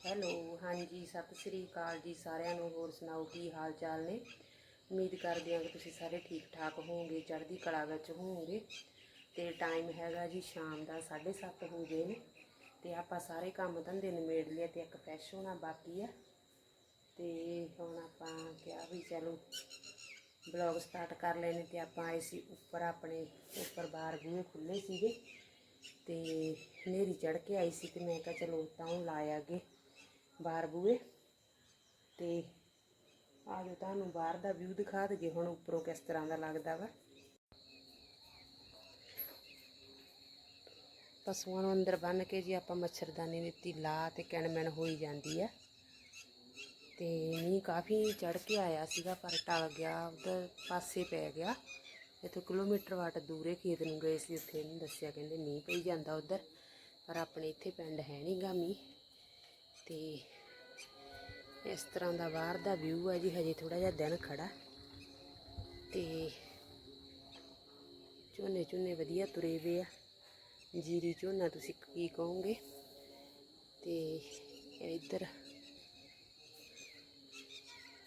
Hello, ਹਾਂਜੀ, ਸਤਿ ਸ੍ਰੀ ਅਕਾਲ ਜੀ ਸਾਰਿਆਂ ਨੂੰ, ਹੋਰ ਸੁਣਾਓ ਕੀ ਹਾਲ ਚਾਲ ਨੇ? ਉਮੀਦ ਕਰਦੇ ਹਾਂ ਕਿ ਤੁਸੀਂ ਸਾਰੇ ਠੀਕ ਠਾਕ ਹੋਵੋਗੇ, ਚੜ੍ਹਦੀ ਕਲਾ ਵਿੱਚ ਹੋਵੋਗੇ। ਤੇ ਟਾਈਮ ਹੈਗਾ ਜੀ ਸ਼ਾਮ ਦਾ 7:30 ਹੋ ਗਏ ਨੇ, ਤੇ ਆਪਾਂ ਸਾਰੇ ਕੰਮ ਧੰਦੇ ਨਿਬੇੜ ਲਏ ਤੇ ਇੱਕ ਫਰੈਸ਼ ਹੋਣਾ ਬਾਕੀ ਆ। ਤੇ ਹੁਣ ਆਪਾਂ ਕਿਹਾ ਵੀ ਚਲੋ ਬਲੌਗ ਸਟਾਰਟ ਕਰ ਲੈਣੇ ਤੇ ਆਪਾਂ ਆਏ ਸੀ ਉੱਪਰ, ਆਪਣੇ ਉੱਪਰ ਬਾਹਰ ਬੂਹੇ ਖੁੱਲੇ ਸੀਗੇ। ਤੇ ਹਨੇਰੀ ਚੜ ਕੇ ਆਈ ਸੀ ਤੇ ਮੈਂ ਕਿਹਾ ਚਲੋ ਤਾਂ ਉਹ ਲਾਇਆਗੇ ਬਾਹਰ ਬੂਏ ਤੇ ਆ ਜੋ ਤੁਹਾਨੂੰ ਬਾਹਰ ਦਾ ਵਿਊ ਦਿਖਾ ਦਈਏ, ਹੁਣ ਉੱਪਰੋਂ ਕਿਸ ਤਰ੍ਹਾਂ ਦਾ ਲੱਗਦਾ ਵਾ। ਪਸ਼ੂਆਂ ਨੂੰ ਅੰਦਰ ਬੰਨ ਕੇ ਜੀ ਆਪਾਂ ਮੱਛਰਦਾਨੀ ਦਿੱਤੀ ਲਾ ਤੇ ਕਿਣਮਿਣ ਹੋਈ ਜਾਂਦੀ ਆ। ਤੇ ਮੀਂਹ ਕਾਫੀ ਚੜ ਕੇ ਆਇਆ ਸੀਗਾ, ਪਰ ਟਲ ਗਿਆ, ਉਧਰ ਪਾਸੇ ਪੈ ਗਿਆ। ਇੱਥੋਂ ਕਿਲੋਮੀਟਰ ਵਾਟ ਦੂਰੇ ਖੇਤ ਨੂੰ ਗਏ ਸੀ ਉੱਥੇ, ਇਹਨੂੰ ਦੱਸਿਆ ਕਹਿੰਦੇ ਮੀਂਹ ਪਈ ਜਾਂਦਾ ਉਧਰ, ਪਰ ਆਪਣੇ ਇੱਥੇ ਪਿੰਡ ਹੈ ਨਹੀਂਗਾ ਮੀਂਹ, ਤੇ ਇਸ ਤਰ੍ਹਾਂ ਦਾ ਬਾਹਰ ਦਾ ਵਿਊ ਹੈ ਜੀ, ਹਜੇ ਥੋੜਾ ਜਿਹਾ ਦਿਨ ਖੜਾ ਤੇ ਝੋਨੇ ਝੋਨੇ ਵਧੀਆ ਤੁਰੇ ਵੇ ਆ, ਜੀਰੀ ਝੋਨਾ ਤੁਸੀਂ ਕੀ ਕਹੋਗੇ, ਤੇ ਇੱਧਰ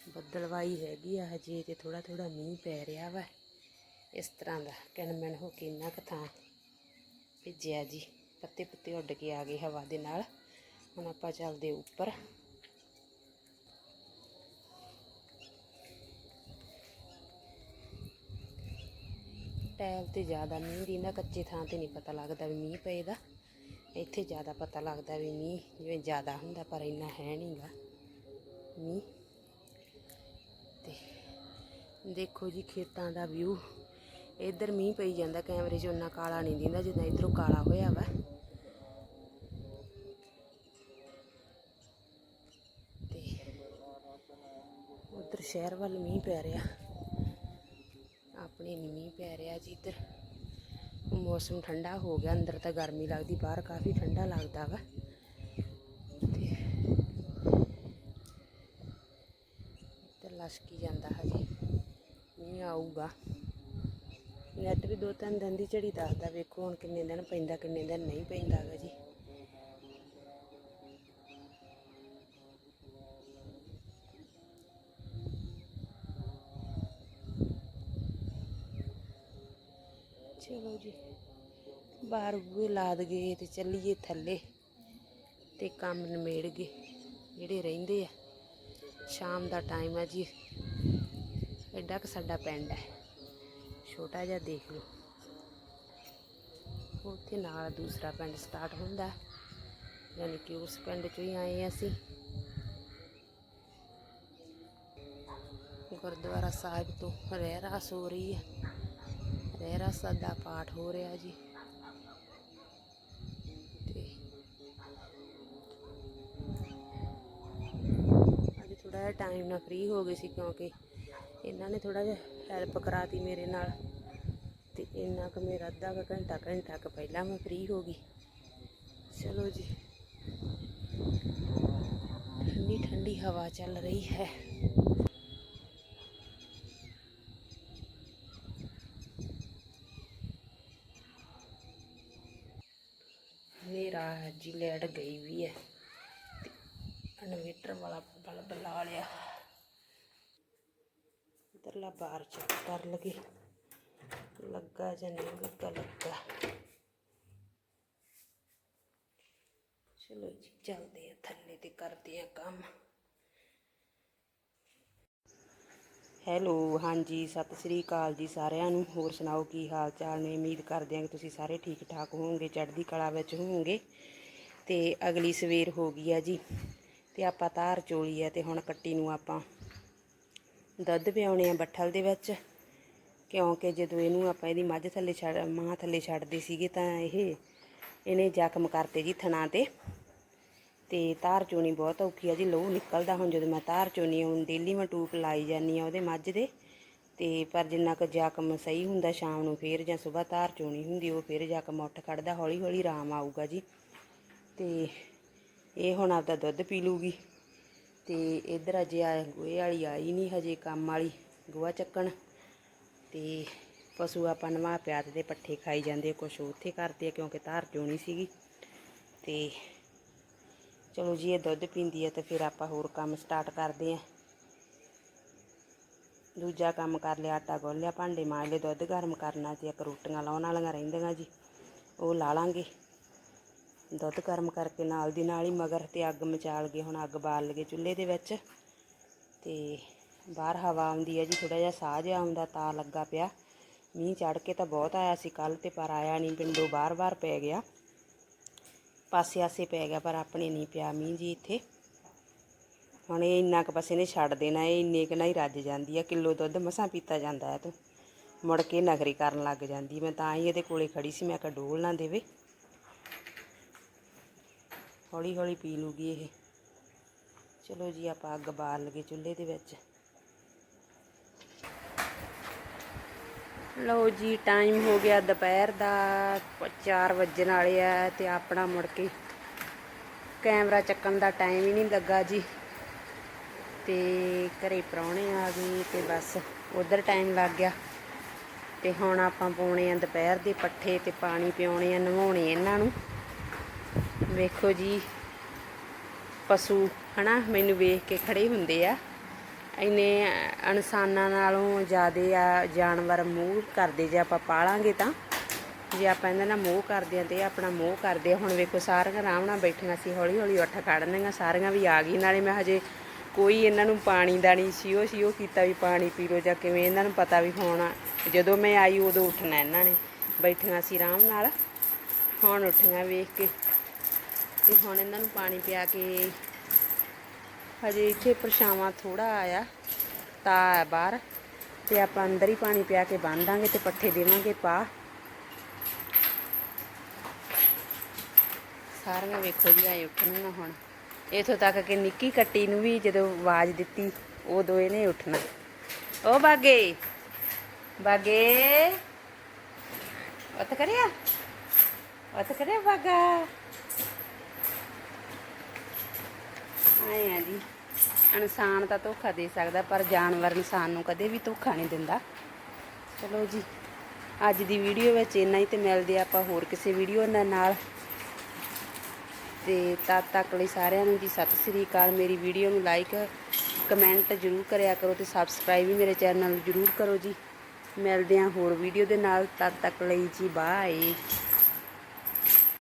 ਬੱਦਲਵਾਈ ਹੈਗੀ ਆ, ਹਜੇ ਤੇ ਥੋੜਾ ਥੋੜਾ ਮੀਂਹ ਪੈ ਰਿਹਾ ਵਾ। ਇਸ ਤਰ੍ਹਾਂ ਦਾ ਕਿਣਮਿਣ ਹੋ ਕੇ ਇੰਨਾ ਕੁ ਥਾਂ ਭਿੱਜਿਆ ਜੀ, ਪੱਤੇ ਪੱਤੇ ਉੱਡ ਕੇ ਆ ਗਏ ਹਵਾ ਦੇ ਨਾਲ। ਹੁਣ ਆਪਾਂ ਚੱਲਦੇ ਉੱਪਰ। ਟਾਇਲ ਤੇ ਜ਼ਿਆਦਾ ਮੀਂਹ ਦੀ ਨਾ ਕੱਚੇ ਥਾਂ ਤੇ ਨਹੀਂ ਪਤਾ ਲੱਗਦਾ ਵੀ ਮੀਂਹ ਪਏਗਾ। ਇੱਥੇ ਜ਼ਿਆਦਾ ਪਤਾ ਲੱਗਦਾ ਵੀ ਮੀਂਹ, ਜਿਵੇਂ ਜ਼ਿਆਦਾ ਹੁੰਦਾ ਪਰ ਇੰਨਾ ਹੈ ਨਹੀਂਗਾ ਮੀਂਹ। ਤੇ ਦੇਖੋ ਜੀ ਖੇਤਾਂ ਦਾ ਵਿਊ। ਇੱਧਰ ਮੀਂਹ ਪਈ ਜਾਂਦਾ, ਕੈਮਰੇ 'ਚ ਉਹਨਾਂ ਕਾਲਾ ਨਹੀਂ ਦਿੰਦਾ, ਜਿੱਦਾਂ ਇਧਰੋਂ ਕਾਲਾ ਹੋਇਆ ਵਾ। ਤੇ ਉਧਰ ਸ਼ਹਿਰ ਵੱਲ ਮੀਂਹ ਪੈ ਰਿਹਾ। ਆਪਣੇ ਨਹੀਂ ਮੀਂਹ ਪੈ ਰਿਹਾ ਜੀ ਇੱਧਰ। ਮੌਸਮ ਠੰਡਾ ਹੋ ਗਿਆ, ਅੰਦਰ ਤਾਂ ਗਰਮੀ ਲੱਗਦੀ, ਬਾਹਰ ਕਾਫੀ ਠੰਡਾ ਲੱਗਦਾ ਵਾ। ਤੇ ਇੱਧਰ ਲਸ਼ਕੀ ਜਾਂਦਾ ਹਜੇ, ਮੀਂਹ ਆਊਗਾ। ਨੈਟ ਵੀ ਦੋ ਤਿੰਨ ਦਿਨ ਦੀ ਝੜੀ ਦੱਸਦਾ, ਵੇਖੋ ਹੁਣ ਕਿੰਨੇ ਦਿਨ ਪੈਂਦਾ, ਕਿੰਨੇ ਦਿਨ ਨਹੀਂ ਪੈਂਦਾ ਗਾ ਜੀ। ਚਲੋ ਜੀ, ਬਾਹਰ ਬੂਹੇ ਲਾਦ ਗਏ ਤੇ ਚੱਲੀਏ ਥੱਲੇ ਤੇ ਕੰਮ ਨਿਮੇੜ ਗਏ, ਜਿਹੜੇ ਰਹਿੰਦੇ ਆ। ਸ਼ਾਮ ਦਾ ਟਾਈਮ ਆ ਜੀ, ਐਡਾ ਕਿ ਸਾਡਾ ਪਿੰਡ ਹੈ ਛੋਟਾ ਜਿਹਾ ਦੇਖ ਲਓ। ਉੱਥੇ ਨਾਲ ਦੂਸਰਾ ਪਿੰਡ ਸਟਾਰਟ ਹੁੰਦਾ ਹੈ। ਯਾਨੀ ਕਿ ਉਸ ਪਿੰਡ ਚੋਂ ਹੀ ਆਏ ਅਸੀਂ। ਗੁਰਦੁਆਰਾ ਸਾਹਿਬ ਤੋਂ ਰਹਿਰਾਸ ਹੋ ਰਹੀ ਹੈ। ਰਹਿਰਾਸ ਦਾ ਪਾਠ ਹੋ ਰਿਹਾ ਜੀ। ਤੇ ਅੱਜ ਥੋੜਾ ਜਿਹਾ ਟਾਈਮ ਨਾਲ ਫ੍ਰੀ ਹੋ ਗਏ ਸੀ ਕਿਉਂਕਿ ਇਹਨਾਂ ਨੇ ਥੋੜਾ ਜਿਹਾ ਹੈਲਪ ਕਰਾਤੀ ਮੇਰੇ ਨਾਲ ਤੇ ਇੰਨਾ ਕੁ ਮੇਰਾ ਅੱਧਾ ਕੁ ਘੰਟਾ ਘੰਟਾ ਕੁ ਪਹਿਲਾਂ ਮੈਂ ਫ੍ਰੀ ਹੋ ਗਈ। ਚਲੋ ਜੀ। ਠੰਡੀ ਠੰਡੀ ਹਵਾ ਚੱਲ ਰਹੀ ਹੈ। ਮੇਰਾ ਜੀ ਲੈਟ ਗਈ ਵੀ ਹੈ ਇਨਵੇਟਰ ਵਾਲਾ ਬਲਬ ਲਾ ਲਿਆ। ਇਧਰਲਾ ਬਾਹਰ ਚੈੱਕ ਕਰ ਲਗੇ ਲੱਗਾ ਜਾਂ ਨਹੀਂ ਲੱਗਾ ਲੱਗਾ। ਚਲੋ ਜੀ, ਚੱਲਦੇ ਆ, ਥੱਲੇ ਤੇ ਕਰਦੇ ਆ ਕੰਮ। ਹੈਲੋ, ਹਾਂਜੀ, ਸਤਿ ਸ੍ਰੀ ਅਕਾਲ ਜੀ ਸਾਰਿਆਂ ਨੂੰ। ਹੋਰ ਸੁਣਾਓ, ਕੀ ਹਾਲ ਚਾਲ ਨੇ? ਉਮੀਦ ਕਰਦੇ ਹਾਂ ਕਿ ਤੁਸੀਂ ਸਾਰੇ ਠੀਕ ਠਾਕ ਹੋਵੋਗੇ, ਚੜ੍ਹਦੀ ਕਲਾ ਵਿੱਚ ਹੋਵੋਗੇ। ਤੇ ਅਗਲੀ ਸਵੇਰ ਹੋ ਗਈ ਆ ਜੀ, ਤੇ ਆਪਾਂ ਧਾਰ ਚੋਲੀ ਆ, ਤੇ ਹੁਣ ਕੱਟੀ ਨੂੰ ਆਪਾਂ ਦੁੱਧ ਪਿਆਉਣੇ ਆ ਬੱਠਲ ਦੇ ਵਿੱਚ। ਕਿਉਂਕਿ ਜਦੋਂ ਇਹਨੂੰ ਆਪਾਂ ਇਹਦੀ ਮੱਝ ਥੱਲੇ ਛੱਡ, ਮਾਂ ਥੱਲੇ ਛੱਡਦੇ ਸੀਗੇ ਤਾਂ ਇਹ, ਇਹਨੇ ਜ਼ਖਮ ਕਰਤੇ ਜੀ ਥਣਾ ਤੇ। ਤੇ ਧਾਰ ਚੋਣੀ ਬਹੁਤ ਔਖੀ ਆ ਜੀ, ਲਹੂ ਨਿਕਲਦਾ ਹੁਣ ਜਦੋਂ ਮੈਂ ਧਾਰ ਚੋਣੀ ਹੁਣ ਡੇਲੀ ਮੈਂ ਟੂਪ ਲਾਈ ਜਾਂਦੀ ਆ ਉਹਦੇ ਮੱਝ ਦੇ। ਤੇ ਪਰ ਜਿੰਨਾ ਕੁ ਜ਼ਖਮ ਸਹੀ ਹੁੰਦਾ ਸ਼ਾਮ ਨੂੰ ਫੇਰ ਜਾਂ ਸਵੇਰ ਧਾਰ ਚੋਣੀ ਹੁੰਦੀ, ਉਹ ਫੇਰ ਜ਼ਖਮ ਉੱਠ ਖੜਦਾ ਹੌਲੀ ਹੌਲੀ ਆਰਾਮ ਆਊਗਾ ਜੀ। ਤੇ ਇਹ ਹੁਣ ਆਪਦਾ ਦੁੱਧ ਪੀ ਲੂਗੀ ਤੇ ਇਧਰ ਅਜੇ ਆ ਗੋਹੇ ਵਾਲੀ ਆਈ ਨਹੀਂ ਹਜੇ ਕੰਮ ਵਾਲੀ, ਗੋਹਾ ਚੱਕਣ। ਤੇ ਪਸ਼ੂ ਆਪਾਂ ਨਵਾ ਪਿਆ ਤੇ ਪੱਠੇ ਖਾਈ ਜਾਂਦੇ ਕੁਛ ਉੱਥੇ ਕਰਦੇ ਆ ਕਿਉਂਕਿ ਧਾਰ ਚੋਣੀ ਸੀਗੀ। ਤੇ ਚਲੋ ਜੀ, ਇਹ ਦੁੱਧ ਪੀਂਦੀ ਹੈ ਤੇ ਫਿਰ ਆਪਾਂ ਹੋਰ ਕੰਮ ਸਟਾਰਟ ਕਰਦੇ ਆਂ। ਦੂਜਾ ਕੰਮ ਕਰ ਲਿਆ, ਆਟਾ ਗੁੰਨ ਲਿਆ, ਭਾਂਡੇ ਮਾਂਜ ਲਏ, ਦੁੱਧ ਗਰਮ ਕਰਨਾ ਤੇ ਇੱਕ ਰੋਟੀਆਂ ਲਾਉਣ ਵਾਲੀਆਂ ਰਹਿੰਦੀਆਂ ਜੀ। ਉਹ ਲਾ ਲਾਂਗੇ। ਦੁੱਧ ਗਰਮ ਕਰਕੇ ਨਾਲ ਦੀ ਨਾਲ ਹੀ ਮਗਰ ਤੇ ਅੱਗ ਮਚਾਲ ਗਏ ਹੁਣ ਅੱਗ ਬਾਲ ਲਗੇ ਚੁੱਲ੍ਹੇ ਦੇ ਵਿੱਚ ਤੇ ਬਾਹਰ ਹਵਾ ਆਉਂਦੀ ਹੈ ਜੀ ਥੋੜਾ ਜਿਹਾ ਸਾਹ ਜਿਹਾ ਆਉਂਦਾ ਤਾਂ ਲੱਗਾ ਪਿਆ। ਮੀਂਹ ਚੜ ਕੇ ਤਾਂ ਬਹੁਤ ਆਇਆ ਸੀ ਕੱਲ ਤੇ, ਪਰ ਆਇਆ ਨਹੀਂ, ਪਿੰਡੋਂ ਬਾਰ-ਬਾਰ ਪੈ ਗਿਆ। ਪਾਸੇ ਆਸੇ ਪੈ ਗਿਆ, ਪਰ ਆਪਣੇ ਨਹੀਂ ਪਿਆ ਮੀਂਹ ਜੀ ਇੱਥੇ। ਹੁਣ ਇਹ ਇੰਨਾ ਕੁ ਬਸ ਇਹਨੇ ਛੱਡ ਦੇਣਾ, ਇਹ ਇੰਨੇ ਕੁ ਨਾਲ ਹੀ ਰੱਜ ਜਾਂਦੀ ਆ ਕਿਲੋ ਦੁੱਧ ਮਸਾਂ ਪੀਤਾ ਜਾਂਦਾ ਹੈ ਤੂੰ। ਮੁੜ ਕੇ ਨਖਰੀ ਕਰਨ ਲੱਗ ਜਾਂਦੀ, ਮੈਂ ਤਾਂ ਹੀ ਇਹਦੇ ਕੋਲੇ ਖੜੀ ਸੀ, ਮੈਂ ਕਿਹਾ ਡੋਲ ਨਾ ਦੇਵੇ। ਹੌਲੀ ਹੌਲੀ ਪੀ ਲੂਗੀ ਇਹ। ਚਲੋ ਜੀ, ਆਪਾਂ ਅੱਗ ਬਾਲ ਲਗੇ ਚੁੱਲ੍ਹੇ ਦੇ ਵਿੱਚ। ਲਓ ਜੀ ਟਾਈਮ ਹੋ ਗਿਆ ਦੁਪਹਿਰ ਦਾ 4 ਵੱਜਣ ਵਾਲੇ ਆ ਤੇ ਆਪਣਾ ਮੁੜ ਕੇ ਕੈਮਰਾ ਚੱਕਣ ਦਾ ਟਾਈਮ ਹੀ ਨਹੀਂ ਲੱਗਾ ਜੀ। ਤੇ ਘਰੇ ਪ੍ਰਾਹੁਣੇ ਆ ਗਏ ਤੇ ਬਸ ਉਧਰ ਟਾਈਮ ਲੱਗ ਗਿਆ। ਤੇ ਹੁਣ ਆਪਾਂ ਪਾਉਣੇ ਆ ਦੁਪਹਿਰ ਦੇ ਪੱਠੇ ਤੇ ਪਾਣੀ ਪਿਉਣੇ ਆ, ਨਵਾਉਣੇ ਇਹਨਾਂ ਨੂੰ। ਵੇਖੋ ਜੀ, ਪਸ਼ੂ, ਹਨਾ, ਮੈਨੂੰ ਵੇਖ ਕੇ ਖੜੇ ਹੁੰਦੇ ਆ। ਇੰਨੇ ਇਨਸਾਨਾਂ ਨਾਲੋਂ ਜ਼ਿਆਦੇ ਆ ਜਾਨਵਰ ਮੋਹ ਕਰਦੇ ਜੇ ਆਪਾਂ ਪਾਲਾਂਗੇ ਤਾਂ। ਜੇ ਆਪਾਂ ਇਹਨਾਂ ਨਾਲ ਮੋਹ ਕਰਦੇ ਆ ਤੇ ਇਹ ਆਪਣਾ ਮੋਹ ਕਰਦੇ ਆ। ਹੁਣ ਵੇਖੋ, ਸਾਰੀਆਂ ਆਰਾਮ ਨਾਲ ਬੈਠੀਆਂ ਸੀ ਹੌਲੀ ਹੌਲੀ ਉੱਠ ਖੜਨਗੀਆਂ ਸਾਰੀਆਂ ਵੀ ਆ ਗਈ ਨਾਲੇ ਮੈਂ ਹਜੇ ਕੋਈ ਇਹਨਾਂ ਨੂੰ ਪਾਣੀ ਦਾ ਨਹੀਂ ਸੀਓ ਸੀਓ ਕੀਤਾ ਵੀ ਪਾਣੀ ਪੀ ਲੋ ਜਾਂ ਕਿਵੇਂ। ਇਹਨਾਂ ਨੂੰ ਪਤਾ ਵੀ ਹੋਣਾ ਜਦੋਂ ਮੈਂ ਆਈ ਉਦੋਂ ਉੱਠਣਾ ਇਹਨਾਂ ਨੇ। ਬੈਠੀਆਂ ਸੀ ਆਰਾਮ ਨਾਲ, ਹੁਣ ਉੱਠੀਆਂ ਵੇਖ ਕੇ। ਤੇ ਹੁਣ ਇਹਨਾਂ ਨੂੰ ਪਾਣੀ ਪਿਆ ਕੇ ਹਜੇ ਇੱਥੇ ਪਰਛਾਵਾਂ ਥੋੜਾ ਆਇਆ, ਤਾਂ ਬਾਹਰ। ਤੇ ਆਪਾਂ ਅੰਦਰ ਹੀ ਪਾਣੀ ਪਿਆ ਕੇ ਬੰਨ ਦਾਂਗੇ ਤੇ ਪੱਠੇ ਦੇਵਾਂਗੇ ਪਾ। ਸਾਰੀਆਂ ਵੇਖੋ ਜੀ, ਆਏ ਉੱਠਣੀਆਂ ਹੁਣ। ਇਥੋਂ ਤੱਕ ਕਿ ਨਿੱਕੀ ਕੱਟੀ ਨੂੰ ਵੀ ਜਦੋਂ ਆਵਾਜ਼ ਦਿੱਤੀ, ਉਦੋਂ ਇਹਨੇ ਉੱਠਣਾ। ਓ ਬਾਗੇ ਬਾਗੇ। ਉੱਤ ਕਰਿਆ? ਉੱਤ ਕਰਿਆ ਬਾਗਾ ਆਏ ਆ ਜੀ ਇਨਸਾਨ ਤਾਂ ਧੋਖਾ ਦੇ ਸਕਦਾ, ਪਰ ਜਾਨਵਰ ਇਨਸਾਨ ਨੂੰ ਕਦੇ ਵੀ ਧੋਖਾ ਨਹੀਂ ਦਿੰਦਾ। ਚਲੋ ਜੀ, ਅੱਜ ਦੀ ਵੀਡੀਓ ਵਿੱਚ ਇੰਨਾ ਹੀ ਤੇ ਮਿਲਦੇ ਆ ਆਪਾਂ ਹੋਰ ਕਿਸੇ ਵੀਡੀਓ ਨਾਲ ਤੇ ਤਦ ਤੱਕ ਲਈ ਸਾਰਿਆਂ ਨੂੰ ਜੀ ਸਤਿ ਸ੍ਰੀ ਅਕਾਲ। ਮੇਰੀ ਵੀਡੀਓ ਨੂੰ ਲਾਈਕ ਕਮੈਂਟ ਜਰੂਰ ਕਰਿਆ ਕਰੋ ਤੇ ਸਬਸਕ੍ਰਾਈਬ ਵੀ ਮੇਰੇ ਚੈਨਲ ਨੂੰ ਜਰੂਰ ਕਰੋ ਜੀ। ਮਿਲਦੇ ਹਾਂ ਹੋਰ ਵੀਡੀਓ ਦੇ ਨਾਲ। ਤਦ ਤੱਕ ਲਈ ਜੀ ਬਾਏ